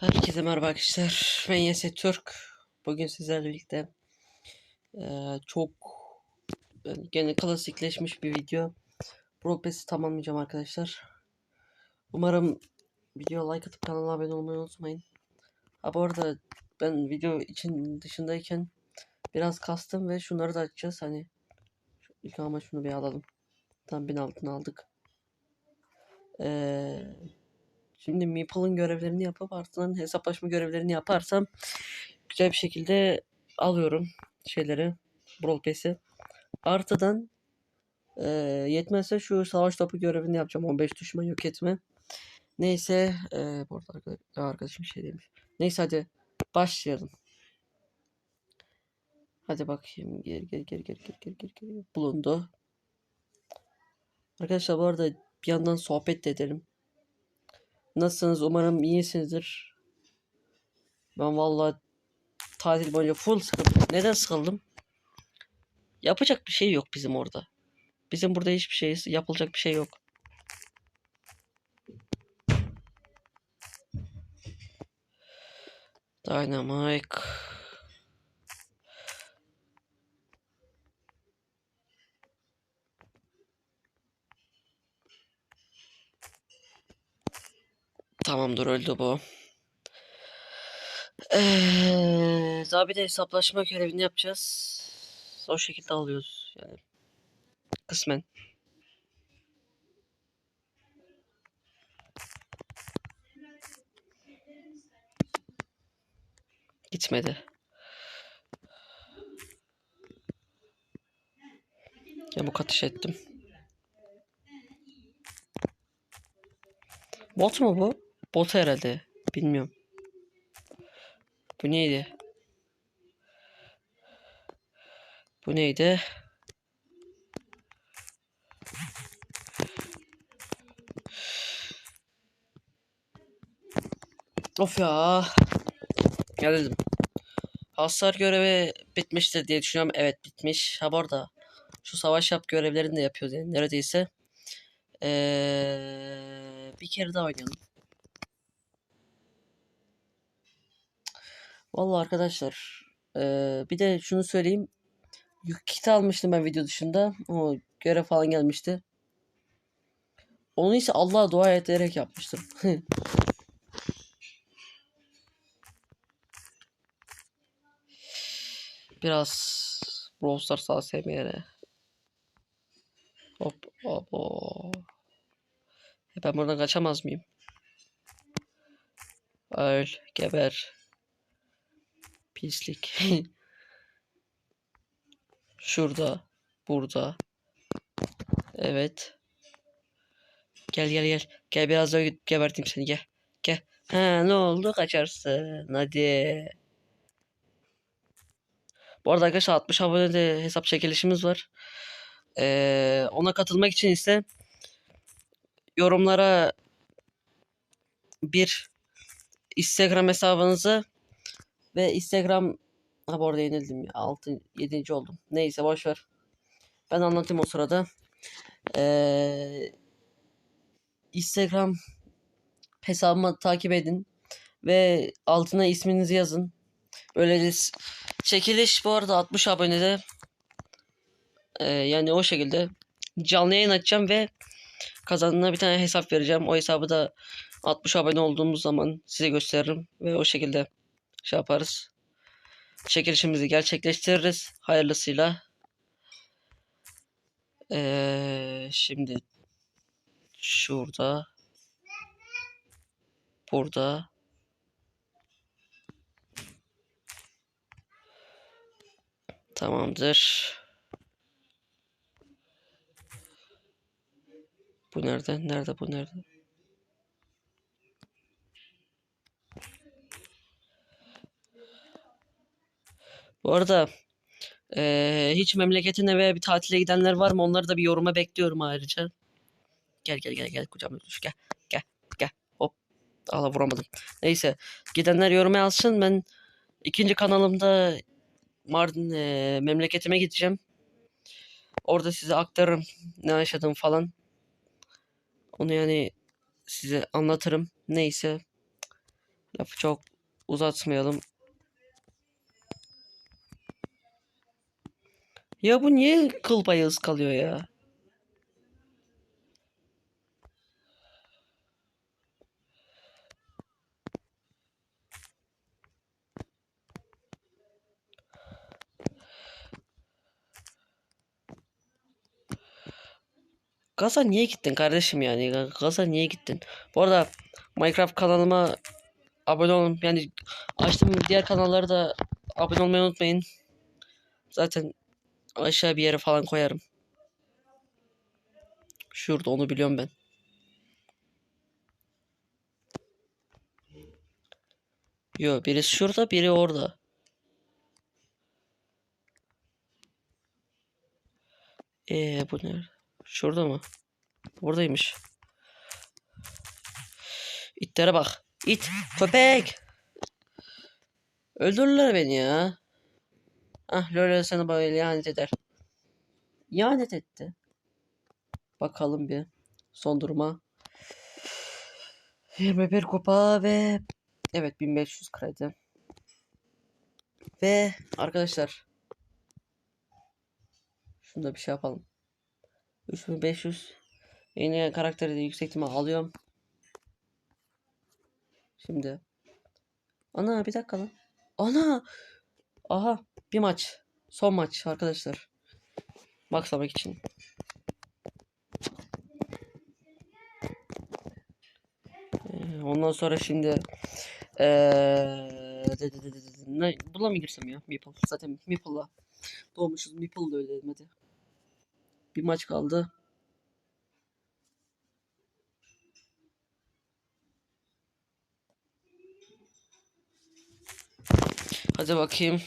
Herkese merhaba arkadaşlar. Ben Yese Türk. Bugün sizlerle birlikte eee, çok yani gene klasikleşmiş bir video. Progress'i tamamlayacağım arkadaşlar. Umarım video like atıp kanala abone olmayı unutmayın. Ha bu arada ben video için dışındayken biraz kastım ve şunları da açacağız hani. İlk ama şunu bir alalım. Tam bin altına aldık. Eee Şimdi Meeple'ın görevlerini yapıp ardından hesaplaşma görevlerini yaparsam güzel bir şekilde alıyorum şeyleri. Brawl. Artıdan eee, yetmezse şu savaş topu görevini yapacağım. 15 düşman yok etme. Neyse eee bu arkadaşım şey demiş. Neyse hadi başlayalım. Hadi bakayım. Gel gel gel gel gel gel gel gel. Bulundu. Arkadaşlar bu arada bir yandan sohbet de edelim. Nasılsınız? Umarım iyisinizdir. Ben vallahi tatil boyunca full sıkıldım. Neden sıkıldım? Yapacak bir şey yok bizim orada. Bizim burada hiçbir şey yapılacak bir şey yok. Dynamite. Tamamdır öldü bu. Eee zabide hesaplaşma görevini yapacağız. O şekilde alıyoruz yani. Kısmen. Gitmedi. Yamuk atış ettim. Bot mu bu? Bot herhalde. Bilmiyorum. Bu neydi? Bu neydi? Of ya. Geldim. Hasar görevi bitmiştir diye düşünüyorum. Evet bitmiş. Ha bu arada şu savaş yap görevlerini de yapıyoruz yani neredeyse. Ee, bir kere daha oynayalım. Vallahi arkadaşlar eee, bir de şunu söyleyeyim. Yük kiti almıştım ben video dışında. O görev falan gelmişti. Onu ise Allah'a dua ederek yapmıştım. Biraz Brawl Stars sevmeyene. Hop hop hop. E ben buradan kaçamaz mıyım? Öl, geber. Pislik. Şurada. Burada. Evet. Gel gel gel. Gel biraz daha geberteyim seni gel. Gel. Ha ne oldu kaçarsın. Hadi. Bu arada arkadaşlar 60 abonede hesap çekilişimiz var. Ee, ona katılmak için ise yorumlara bir Instagram hesabınızı ve Instagram ha bu arada yenildim ya 6 7. oldum. Neyse boş. Ben anlatayım o sırada. Ee, Instagram hesabımı takip edin ve altına isminizi yazın. Böyle çekiliş bu arada 60 abonede Ee, yani o şekilde canlı yayın açacağım ve kazanana bir tane hesap vereceğim. O hesabı da 60 abone olduğumuz zaman size gösteririm ve o şekilde şey yaparız. Çekilişimizi gerçekleştiririz hayırlısıyla. Ee, şimdi şurada burada tamamdır. Bu nerede? Nerede bu nerede? Bu arada eee, hiç memleketine veya bir tatile gidenler var mı? Onları da bir yoruma bekliyorum ayrıca. Gel gel gel gel kucağıma düş gel gel gel hop. Allah vuramadım. Neyse gidenler yoruma yazsın. Ben ikinci kanalımda Mardin eee, memleketime gideceğim. Orada size aktarırım ne yaşadım falan. Onu yani size anlatırım. Neyse. Lafı çok uzatmayalım. Ya bu niye kıl payı ıskalıyor ya? Gaza niye gittin kardeşim yani? Gaza niye gittin? Bu arada Minecraft kanalıma abone olun. Yani açtım diğer kanalları da abone olmayı unutmayın. Zaten aşağı bir yere falan koyarım. Şurada onu biliyorum ben. Yo birisi şurada biri orada. Ee bu ne? Şurada mı? Buradaymış. İtlere bak. İt. Köpek. Öldürürler beni ya. Ah Lola sana böyle ihanet eder. İhanet etti. Bakalım bir. Son duruma. 21 kupa ve evet 1500 kredi. Ve arkadaşlar şunu da bir şey yapalım. 3500 yeni karakteri de yüksek ihtimal alıyorum. Şimdi. Ana bir dakika lan. Ana. Aha bir maç. Son maç arkadaşlar. Maksamak için. Ee, Ondan sonra şimdi de- ne buna mı girsem ya Meeple zaten Meeple'la doğmuşuz Meeple da öyle dedim hadi bir maç kaldı hadi bakayım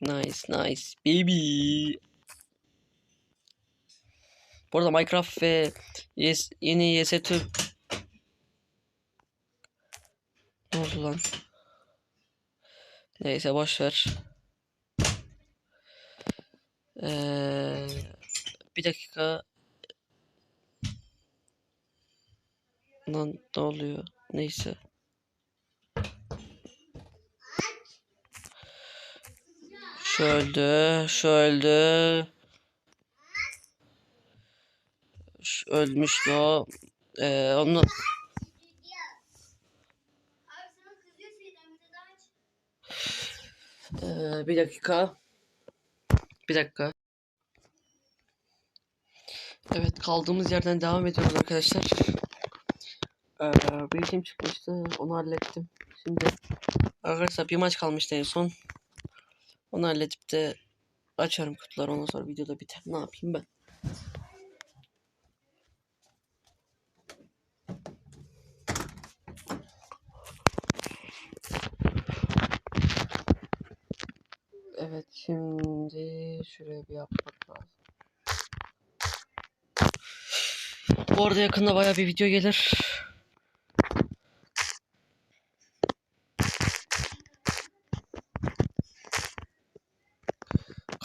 nice nice baby bu arada Minecraft ve yes, yeni YS2 Ne oldu lan? Neyse boş. Ee, bir dakika. Lan ne oluyor? Neyse. Şu öldü, ölmüştü o. Ee, onu. Ee, bir dakika. Bir dakika. Evet kaldığımız yerden devam ediyoruz arkadaşlar. Ee, bir işim çıkmıştı. Onu hallettim. Şimdi arkadaşlar bir maç kalmıştı en son. Onu halledip de açarım kutuları. Ondan sonra videoda biter. Ne yapayım ben? Evet şimdi şuraya bir yapmak lazım. Bu arada yakında baya bir video gelir.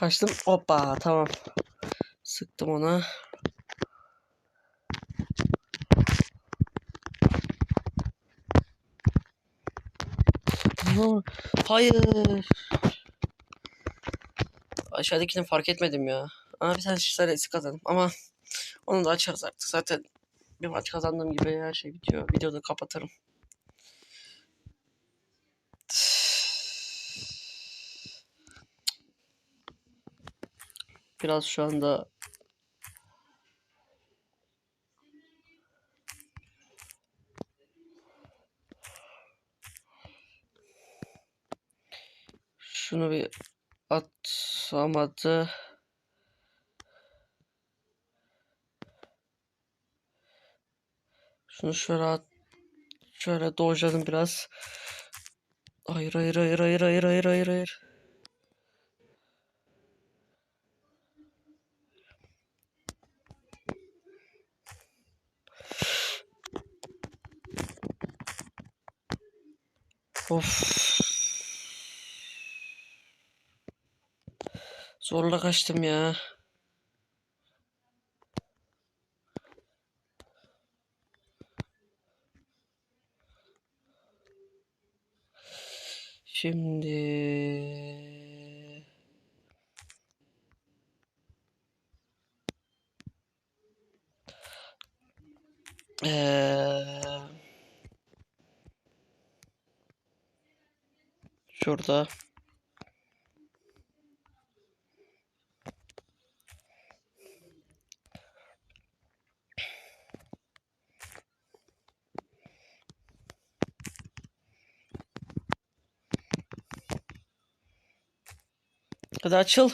Kaçtım. Hoppa tamam. Sıktım ona. Hayır. Aşağıdakini fark etmedim ya. Ama bir tane şişler eksik kazandım ama onu da açarız artık. Zaten bir maç kazandığım gibi her şey bitiyor. Videoda kapatırım. Biraz şu anda şunu bir atamadı. Şunu şöyle at. Şöyle dojladım biraz. Hayır hayır hayır hayır hayır hayır hayır hayır. Of. Zorla kaçtım ya. Şimdi... Ee, şurada Hadi açıl.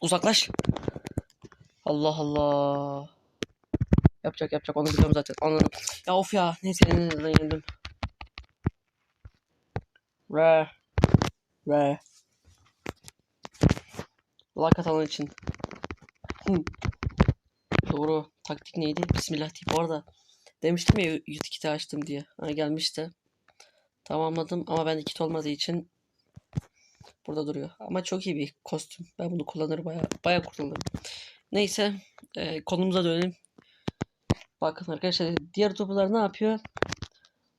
Uzaklaş. Allah Allah. Yapacak yapacak onu biliyorum zaten. Anladım. Ya of ya. Neyse yeniden yenildim. Re. Re. Like atan için. Doğru. Taktik neydi? Bismillah deyip orada. Demiştim ya YouTube kiti açtım diye. Ha, gelmişti. Tamamladım ama bende kit olmadığı için burada duruyor. Ama çok iyi bir kostüm. Ben bunu kullanırım baya baya kullanırım. Neyse e, konumuza dönelim. Bakın arkadaşlar diğer youtuberlar ne yapıyor?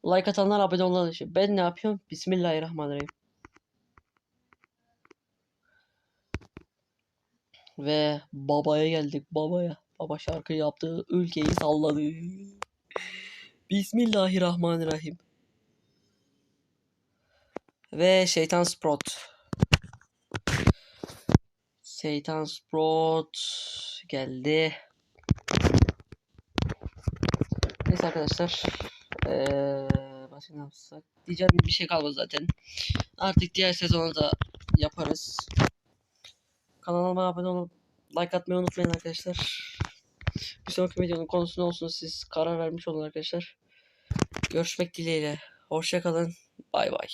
Like atanlar abone olanlar için. Ben ne yapıyorum? Bismillahirrahmanirrahim. Ve babaya geldik babaya. Baba şarkı yaptı. Ülkeyi salladı. Bismillahirrahmanirrahim. Ve şeytan Sprout. Şeytan Sprout geldi. Neyse arkadaşlar. Ee, başka ne yapsak? Diyeceğim bir şey kalmadı zaten. Artık diğer sezonu da yaparız. Kanalıma abone olup like atmayı unutmayın arkadaşlar. Bir sonraki videonun konusu ne olsun siz karar vermiş olun arkadaşlar. Görüşmek dileğiyle. Hoşçakalın. Bay bay.